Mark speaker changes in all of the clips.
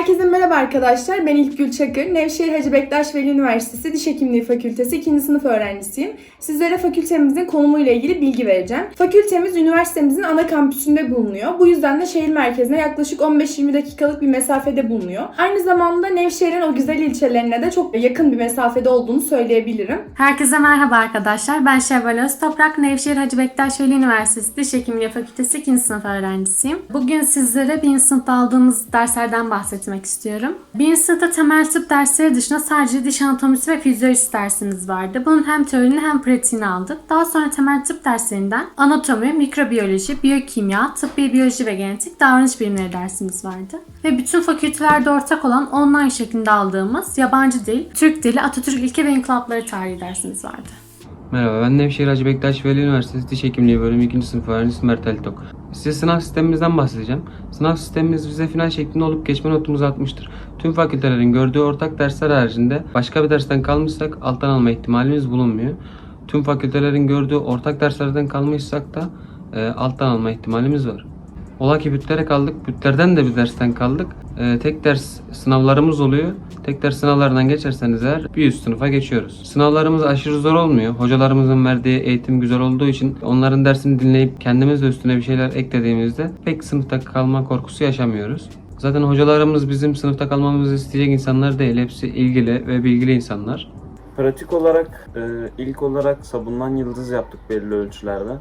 Speaker 1: Herkese merhaba arkadaşlar. Ben İlk Gül Çakır. Nevşehir Hacı Bektaş Veli Üniversitesi Diş Hekimliği Fakültesi 2. sınıf öğrencisiyim. Sizlere fakültemizin konumuyla ilgili bilgi vereceğim. Fakültemiz üniversitemizin ana kampüsünde bulunuyor. Bu yüzden de şehir merkezine yaklaşık 15-20 dakikalık bir mesafede bulunuyor. Aynı zamanda Nevşehir'in o güzel ilçelerine de çok yakın bir mesafede olduğunu söyleyebilirim.
Speaker 2: Herkese merhaba arkadaşlar. Ben Şevval Öztoprak. Nevşehir Hacı Bektaş Veli Üniversitesi Diş Hekimliği Fakültesi 2. sınıf öğrencisiyim. Bugün sizlere 1. sınıfta aldığımız derslerden bahsetmek istiyorum. 1. sınıfta temel tıp dersleri dışında sadece diş anatomisi ve fizyolojisi dersimiz vardı. Bunun hem teorini hem pratiğini aldık. Daha sonra temel tıp derslerinden anatomi, mikrobiyoloji, biyokimya, tıbbi biyoloji ve genetik davranış bilimleri dersimiz vardı. Ve bütün fakültelerde ortak olan online şeklinde aldığımız yabancı dil, Türk dili, Atatürk ilke ve inkılapları tarihi dersimiz vardı.
Speaker 3: Merhaba ben Nevşehir Hacı Bektaş Veli Üniversitesi Diş Hekimliği Bölümü 2. sınıf öğrencisi Mert Eltok. Size sınav sistemimizden bahsedeceğim. Sınav sistemimiz bize final şeklinde olup geçme notumuzu atmıştır. Tüm fakültelerin gördüğü ortak dersler haricinde başka bir dersten kalmışsak alttan alma ihtimalimiz bulunmuyor. Tüm fakültelerin gördüğü ortak derslerden kalmışsak da e, alttan alma ihtimalimiz var. Ola ki bütlere kaldık. Bütlerden de bir dersten kaldık. Ee, tek ders sınavlarımız oluyor. Tek ders sınavlardan geçerseniz eğer bir üst sınıfa geçiyoruz. Sınavlarımız aşırı zor olmuyor. Hocalarımızın verdiği eğitim güzel olduğu için onların dersini dinleyip kendimiz de üstüne bir şeyler eklediğimizde pek sınıfta kalma korkusu yaşamıyoruz. Zaten hocalarımız bizim sınıfta kalmamızı isteyecek insanlar değil. Hepsi ilgili ve bilgili insanlar.
Speaker 4: Pratik olarak e, ilk olarak sabundan yıldız yaptık belli ölçülerde.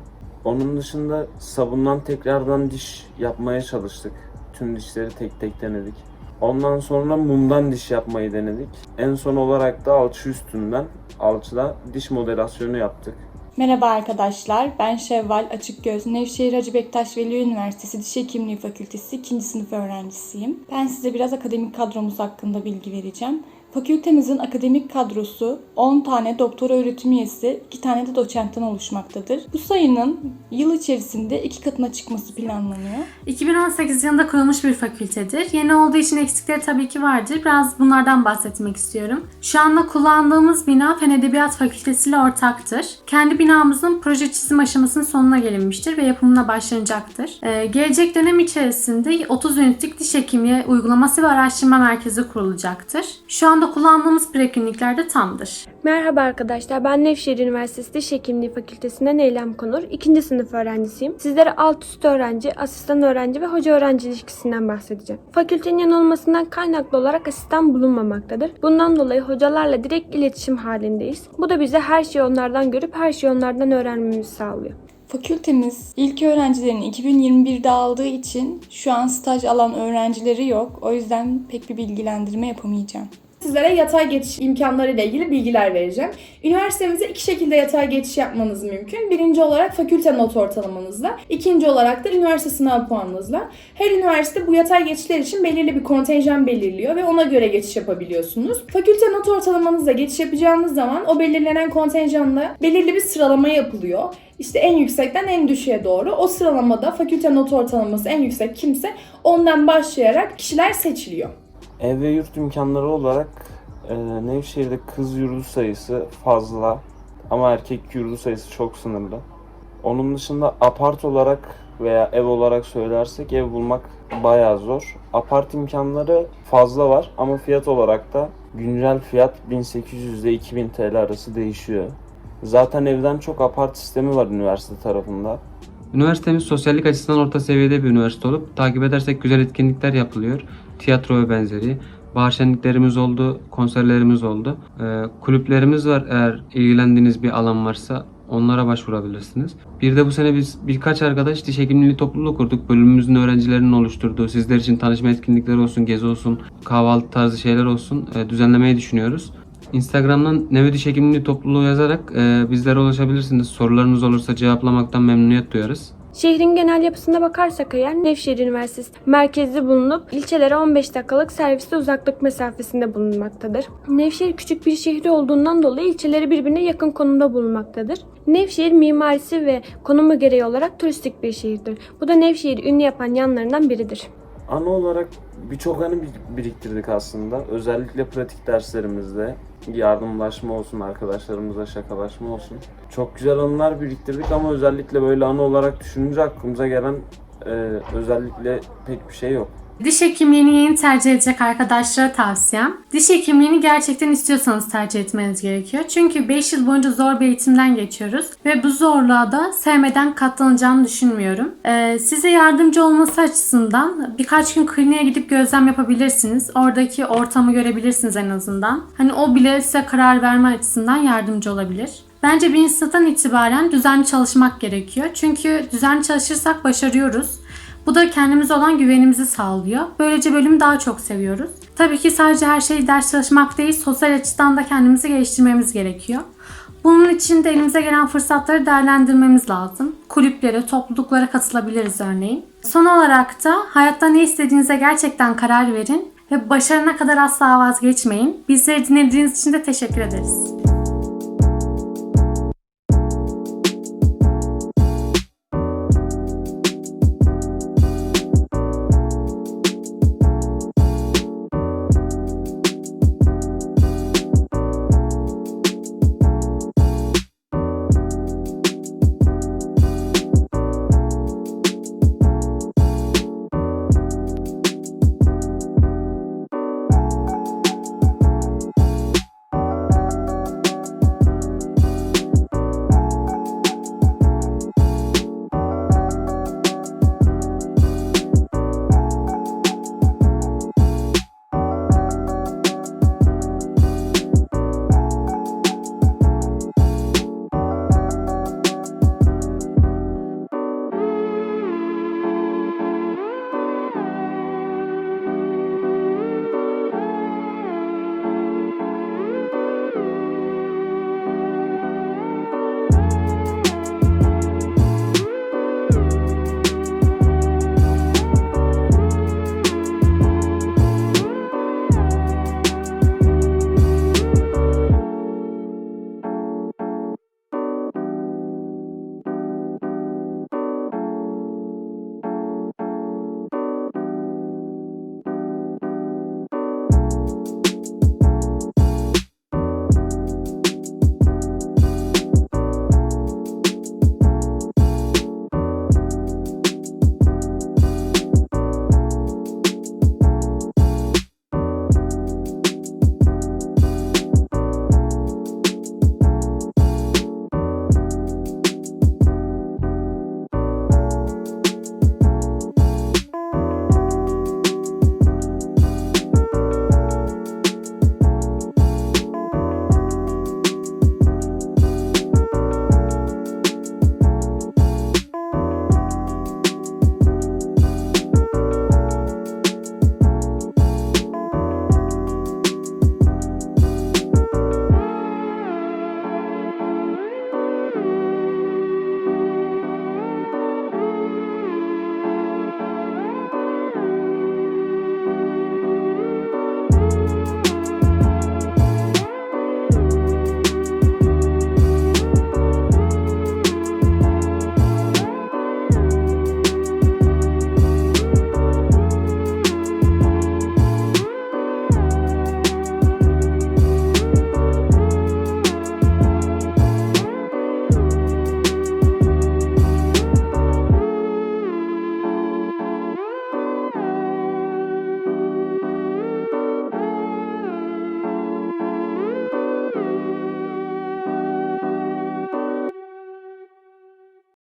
Speaker 4: Onun dışında sabundan tekrardan diş yapmaya çalıştık. Tüm dişleri tek tek denedik. Ondan sonra mumdan diş yapmayı denedik. En son olarak da alçı üstünden alçıda diş modelasyonu yaptık.
Speaker 5: Merhaba arkadaşlar, ben Şevval Açıkgöz, Nevşehir Hacı Bektaş Veli Üniversitesi Diş Hekimliği Fakültesi 2. sınıf öğrencisiyim. Ben size biraz akademik kadromuz hakkında bilgi vereceğim. Fakültemizin akademik kadrosu 10 tane doktora öğretim üyesi, 2 tane de doçentten oluşmaktadır. Bu sayının yıl içerisinde iki katına çıkması planlanıyor.
Speaker 2: 2018 yılında kurulmuş bir fakültedir. Yeni olduğu için eksikleri tabii ki vardır. Biraz bunlardan bahsetmek istiyorum. Şu anda kullandığımız bina Fen Edebiyat Fakültesi ile ortaktır. Kendi binamızın proje çizim aşamasının sonuna gelinmiştir ve yapımına başlanacaktır. Ee, gelecek dönem içerisinde 30 ünitlik diş hekimliği uygulaması ve araştırma merkezi kurulacaktır. Şu anda kullandığımız preklinikler de tamdır.
Speaker 6: Merhaba arkadaşlar, ben Nevşehir Üniversitesi Diş Hekimliği Fakültesinden Eylem Konur. 2. sınıf öğrencisiyim. Sizlere alt üst öğrenci, asistan öğrenci ve hoca öğrenci ilişkisinden bahsedeceğim. Fakültenin yanılmasından kaynaklı olarak asistan bulunmamaktadır. Bundan dolayı hocalarla direkt iletişim halindeyiz. Bu da bize her şeyi onlardan görüp her şeyi onlardan öğrenmemizi sağlıyor.
Speaker 5: Fakültemiz ilk öğrencilerini 2021'de aldığı için şu an staj alan öğrencileri yok. O yüzden pek bir bilgilendirme yapamayacağım.
Speaker 1: Sizlere yatay geçiş imkanları ile ilgili bilgiler vereceğim. Üniversitemize iki şekilde yatay geçiş yapmanız mümkün. Birinci olarak fakülte not ortalamanızla, ikinci olarak da üniversite sınav puanınızla. Her üniversite bu yatay geçişler için belirli bir kontenjan belirliyor ve ona göre geçiş yapabiliyorsunuz. Fakülte not ortalamanızla geçiş yapacağınız zaman o belirlenen kontenjanla belirli bir sıralama yapılıyor. İşte en yüksekten en düşüğe doğru. O sıralamada fakülte not ortalaması en yüksek kimse ondan başlayarak kişiler seçiliyor.
Speaker 4: Ev ve yurt imkanları olarak e, Nevşehir'de kız yurdu sayısı fazla ama erkek yurdu sayısı çok sınırlı. Onun dışında apart olarak veya ev olarak söylersek ev bulmak bayağı zor. Apart imkanları fazla var ama fiyat olarak da güncel fiyat 1800 ile 2000 TL arası değişiyor. Zaten evden çok apart sistemi var üniversite tarafında.
Speaker 3: Üniversitemiz sosyallik açısından orta seviyede bir üniversite olup takip edersek güzel etkinlikler yapılıyor. Tiyatro ve benzeri. Bahar şenliklerimiz oldu, konserlerimiz oldu. Ee, kulüplerimiz var eğer ilgilendiğiniz bir alan varsa onlara başvurabilirsiniz. Bir de bu sene biz birkaç arkadaş diş hekimliği topluluğu kurduk. Bölümümüzün öğrencilerinin oluşturduğu sizler için tanışma etkinlikleri olsun, gezi olsun, kahvaltı tarzı şeyler olsun e, düzenlemeyi düşünüyoruz. Instagram'dan Neve Diş Hekimliği topluluğu yazarak e, bizlere ulaşabilirsiniz. Sorularınız olursa cevaplamaktan memnuniyet duyarız.
Speaker 6: Şehrin genel yapısına bakarsak eğer Nevşehir Üniversitesi merkezde bulunup ilçelere 15 dakikalık serviste uzaklık mesafesinde bulunmaktadır. Nevşehir küçük bir şehri olduğundan dolayı ilçeleri birbirine yakın konumda bulunmaktadır. Nevşehir mimarisi ve konumu gereği olarak turistik bir şehirdir. Bu da Nevşehir'i ünlü yapan yanlarından biridir.
Speaker 4: Ana olarak birçok anı bir- biriktirdik aslında. Özellikle pratik derslerimizde yardımlaşma olsun, arkadaşlarımızla şakalaşma olsun. Çok güzel anılar biriktirdik ama özellikle böyle anı olarak düşününce aklımıza gelen e, özellikle pek bir şey yok.
Speaker 2: Diş hekimliğini yeni tercih edecek arkadaşlara tavsiyem. Diş hekimliğini gerçekten istiyorsanız tercih etmeniz gerekiyor. Çünkü 5 yıl boyunca zor bir eğitimden geçiyoruz. Ve bu zorluğa da sevmeden katlanacağını düşünmüyorum. Ee, size yardımcı olması açısından birkaç gün kliniğe gidip gözlem yapabilirsiniz. Oradaki ortamı görebilirsiniz en azından. Hani o bile size karar verme açısından yardımcı olabilir. Bence birinci sınıftan itibaren düzenli çalışmak gerekiyor. Çünkü düzenli çalışırsak başarıyoruz. Bu da kendimize olan güvenimizi sağlıyor. Böylece bölümü daha çok seviyoruz. Tabii ki sadece her şey ders çalışmak değil, sosyal açıdan da kendimizi geliştirmemiz gerekiyor. Bunun için de elimize gelen fırsatları değerlendirmemiz lazım. Kulüplere, topluluklara katılabiliriz örneğin. Son olarak da hayatta ne istediğinize gerçekten karar verin ve başarına kadar asla vazgeçmeyin. Bizleri dinlediğiniz için de teşekkür ederiz.